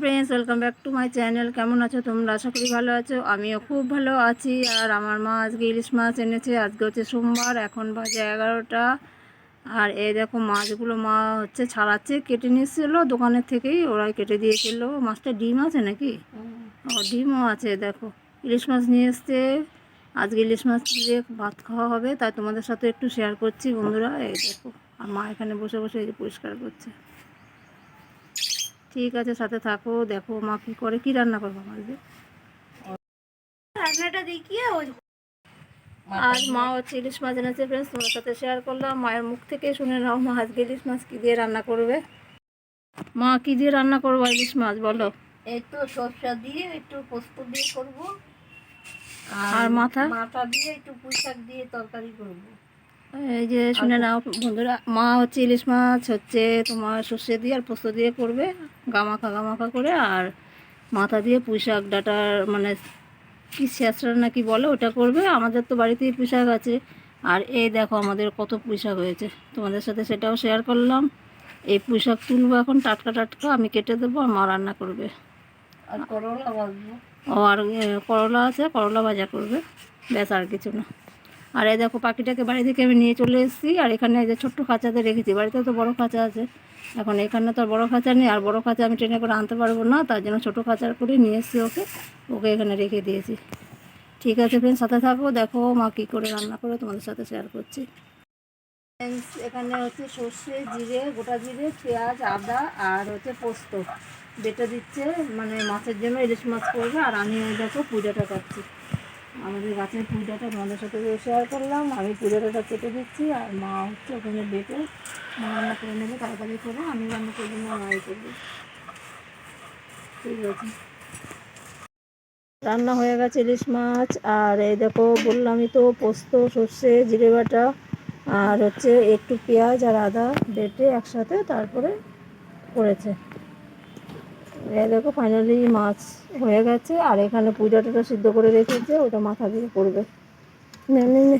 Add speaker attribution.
Speaker 1: Friends welcome back to my channel কেমন আছো তোমরা? আশা করি ভালো আছো। আমিও খুব ভালো আছি। আর আমার মা আজকে ইলিশ মাছ এনেছে। আজকে হচ্ছে সোমবার এখন বাজে এগারোটা। আর এই দেখো মাছগুলো মা হচ্ছে ছাড়াচ্ছে কেটে নিয়েছিল। দোকানের থেকেই ওরাই কেটে দিয়েছিল। মাছটা ডিম আছে নাকি? ও ডিমও আছে দেখো। ইলিশ মাছ নিয়ে এসছে। আজকে ইলিশ মাছ দিয়ে ভাত খাওয়া হবে। তাই তোমাদের সাথে একটু শেয়ার করছি বন্ধুরা। এই দেখো আর মা এখানে বসে বসে এই যে পরিষ্কার করছে। ঠিক আছে সাথে থাকো দেখো মা কি করে কি রান্না করব আমাদের? রান্নাটা দেখিয়ে আজ মা হচ্ছে ইলিশ মাছ এনেছে ফ্রেন্ডস তোমার সাথে শেয়ার করলাম। মায়ের মুখ থেকে শুনে নাও মা আজকে ইলিশ মাছ কী দিয়ে রান্না করবে। মা কী দিয়ে রান্না করব ইলিশ মাছ বলো?
Speaker 2: একটু সরষা দিয়ে একটু পোস্ত দিয়ে করব।
Speaker 1: আর মাথা?
Speaker 2: মাথা দিয়ে একটু পুঁই শাক দিয়ে তরকারি করব।
Speaker 1: এই যে শুনে নাও বন্ধুরা মা হচ্ছে ইলিশ মাছ হচ্ছে তোমার সর্ষে দিয়ে আর পোস্ত দিয়ে করবে গামাখা গামাখা করে আর মাথা দিয়ে পুঁই শাক ডাটার মানে কি শেষরা নাকি বলে ওটা করবে। আমাদের তো বাড়িতেই পুঁই শাক আছে। আর এই দেখো আমাদের কত পুঁই শাক হয়েছে। তোমাদের সাথে সেটাও শেয়ার করলাম। এই পুঁই শাক তুলবো এখন টাটকা টাটকা আমি কেটে দেবো আর মা রান্না করবে।
Speaker 2: আর করলা ভাজবো।
Speaker 1: ও আর করলা আছে করলা ভাজা করবে। ব্যাস আর কিছু না। আর এই দেখো পাখিটাকে বাড়ি থেকে আমি নিয়ে চলে এসেছি, আর এখানে এই যে ছোট্ট খাঁচাতে রেখেছি, বাড়িতে তো বড় খাঁচা আছে। এখন এখানে তো আর বড় খাঁচা নেই, আর বড় খাঁচা আমি ট্রেনে করে আনতে পারব না, তার জন্য ছোটো খাঁচার করে নিয়ে এসেছি ওকে ওকে এখানে রেখে দিয়েছি। ঠিক আছে ফ্রেন্ড সাথে থাকো, দেখো মা কী করে রান্না করে, তোমাদের সাথে শেয়ার করছি। এখানে হচ্ছে সর্ষে জিরে, গোটা জিরে, পেঁয়াজ, আদা, আর হচ্ছে পোস্ত। বেটে দিচ্ছে মানে মাছের জন্য ইলিশ মাছ করবে, আর আমি দেখো পুজোটা কাটছি আমাদের গাছের পুজোটা তোমাদের সাথে শেয়ার করলাম। আমি পুজোটা কেটে দিচ্ছি আর মা হচ্ছে ওখানে বেটে মা রান্না করে নেবে, তাড়াতাড়ি করে আমি রান্না করে না মাই করবে ঠিক আছে। রান্না হয়ে গেছে ইলিশ মাছ, আর এই দেখো বললামই তো পোস্ত, সর্ষে, জিরে বাটা, আর হচ্ছে একটু পেঁয়াজ আর আদা বেটে একসাথে তারপরে করেছে। এই দেখো ফাইনালি মাছ হয়ে গেছে, আর এখানে পূজাটা সিদ্ধ করে রেখেছে, ওটা মাথা দিয়ে নে নে নে।